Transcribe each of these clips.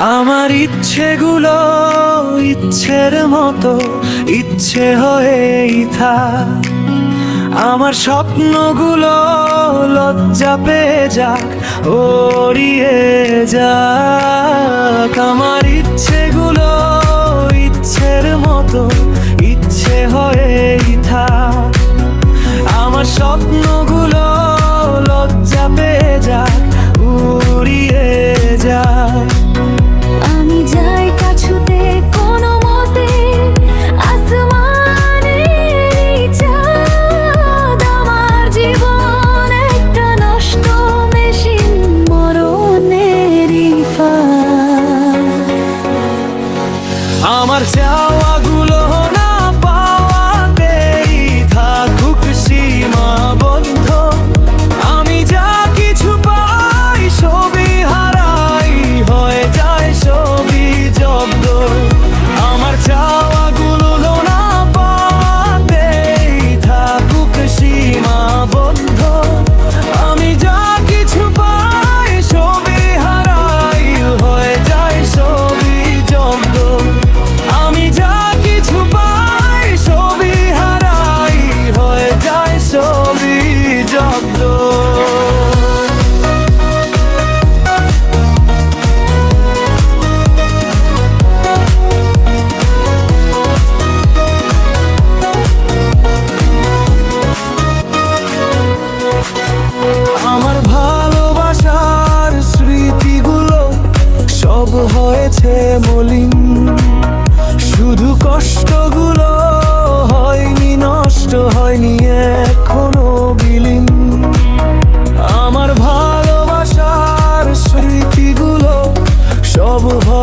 আমার ইচ্ছেগুলো ইচ্ছের মতো, ইচ্ছে হয়েই থাক। আমার স্বপ্নগুলো লজ্জা পেয়ে যাক, ওড়িয়ে যাক। আমার ইচ্ছেগুলো ইচ্ছের মতো, ইচ্ছে হয়েই থাক। আমার স্বপ্নগুলো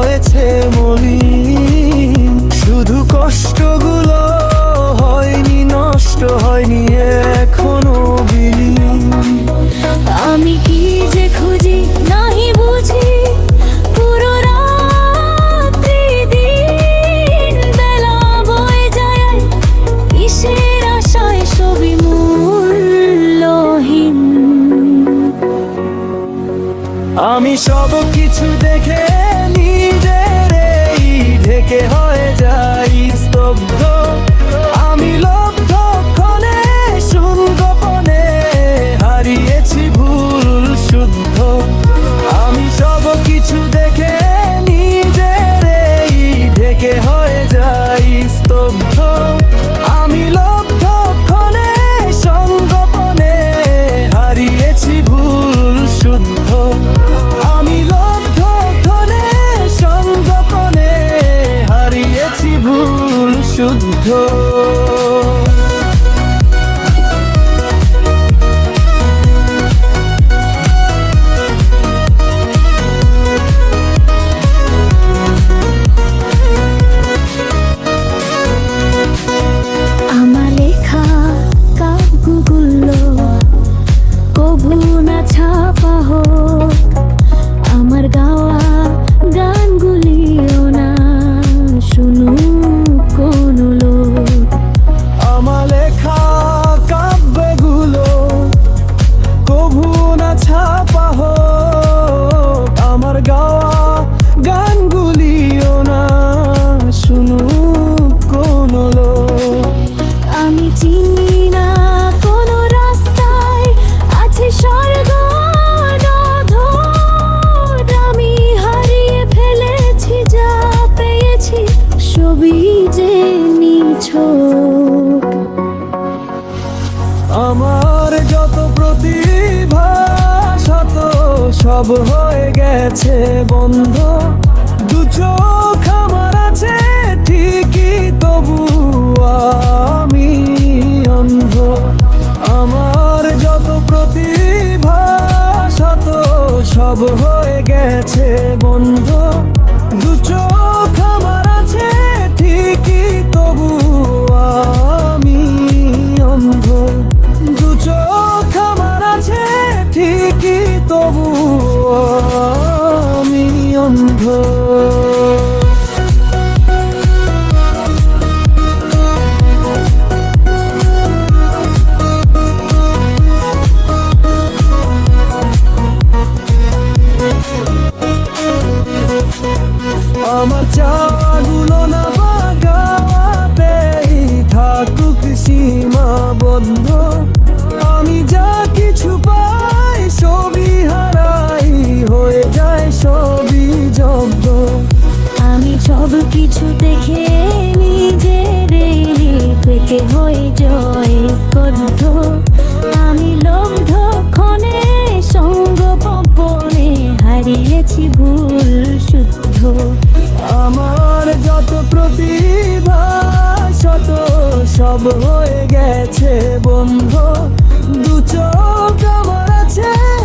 হয়েছে মলিন। শুধু কষ্টগুলো হয়নি নষ্ট হয়নি এখনও বিলীন। আমি কি যে খুঁজি নাহি বুঝি পুরো রাত্রি দিন বেলা বয়ে যায়। কিসের আশায় সবই মূল্যহীন? আমি সব কিছু দেখে হোক, আমার গাওয়া গানগুলিও না শুনু কোন আমি চিনি না কোন রাস্তায় আছে স্বর্গ। আমি হারিয়ে ফেলেছি, যা পেয়েছি, সবই যে নিছক সব হয়ে গেছে বন্ধ। দু চোখ আমার আছে, ঠিকই তবু আমি অন্ধ। আমার যত প্রতিভা, শত সব হয়ে কিছু দেখে নিজের পেতে হয়ে জয় স্পর্ধ আমি লব্ধ ক্ষণে সঙ্গ পপনে হারিয়েছি ভুল শুদ্ধ। আমার যত প্রতিভা, শত সব হয়ে গেছে বন্ধ। দু চোখ আমার আছে।